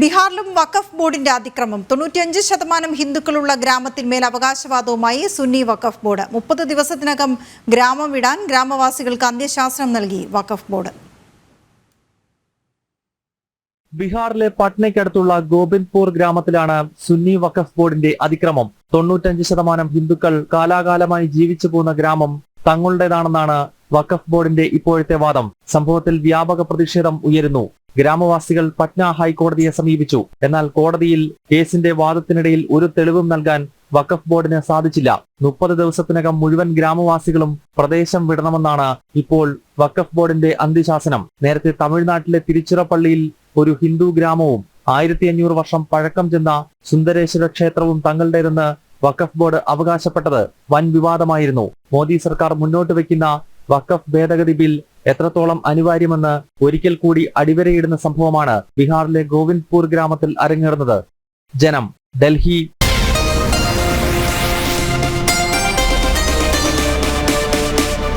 ബീഹാറിലും വഖഫ് ബോർഡിന്റെ അതിക്രമം. തൊണ്ണൂറ്റിയഞ്ച് ശതമാനം ഹിന്ദുക്കളുള്ള ഗ്രാമത്തിന്മേൽ അവകാശവാദവുമായി സുന്നി വഖഫ് ബോർഡ്. മുപ്പത് ദിവസത്തിനകം ഗ്രാമം വിടാൻ ഗ്രാമവാസികൾക്ക് അന്ത്യശാസനം നൽകി വഖഫ് ബോർഡ്. ബീഹാറിലെ പട്നയ്ക്കടുത്തുള്ള ഗോബിന്ദ്പൂർ ഗ്രാമത്തിലാണ് സുന്നി വഖഫ് ബോർഡിന്റെ അതിക്രമം. തൊണ്ണൂറ്റഞ്ച് ശതമാനം ഹിന്ദുക്കൾ കാലാകാലമായി ജീവിച്ചു പോകുന്ന ഗ്രാമം തങ്ങളുടേതാണെന്നാണ് വഖഫ് ബോർഡിന്റെ ഇപ്പോഴത്തെ വാദം. സംഭവത്തിൽ വ്യാപക പ്രതിഷേധം ഉയരുന്നു. ഗ്രാമവാസികൾ പട്ന ഹൈക്കോടതിയെ സമീപിച്ചു. എന്നാൽ കോടതിയിൽ കേസിന്റെ വാദത്തിനിടയിൽ ഒരു തെളിവും നൽകാൻ വഖഫ് ബോർഡിന് സാധിച്ചില്ല. മുപ്പത് ദിവസത്തിനകം മുഴുവൻ ഗ്രാമവാസികളും പ്രദേശം വിടണമെന്നാണ് ഇപ്പോൾ വഖഫ് ബോർഡിന്റെ അന്ത്യശാസനം. നേരത്തെ തമിഴ്നാട്ടിലെ തിരുച്ചിറപ്പള്ളിയിൽ ഒരു ഹിന്ദു ഗ്രാമവും ആയിരത്തി അഞ്ഞൂറ് വർഷം പഴക്കം ചെന്ന സുന്ദരേശ്വര ക്ഷേത്രവും തങ്ങളുടേതെന്ന് വഖഫ് ബോർഡ് അവകാശപ്പെട്ടത് വൻ വിവാദമായിരുന്നു. മോദി സർക്കാർ മുന്നോട്ട് വെക്കുന്ന വഖഫ് ഭേദഗതി ബിൽ എത്രത്തോളം അനിവാര്യമെന്ന് ഒരിക്കൽ കൂടി അടിവരയിടുന്ന സംഭവമാണ് ബീഹാറിലെ ഗോവിന്ദ്പൂർ ഗ്രാമത്തിൽ അരങ്ങേറുന്നത്. ജനം ഡൽഹി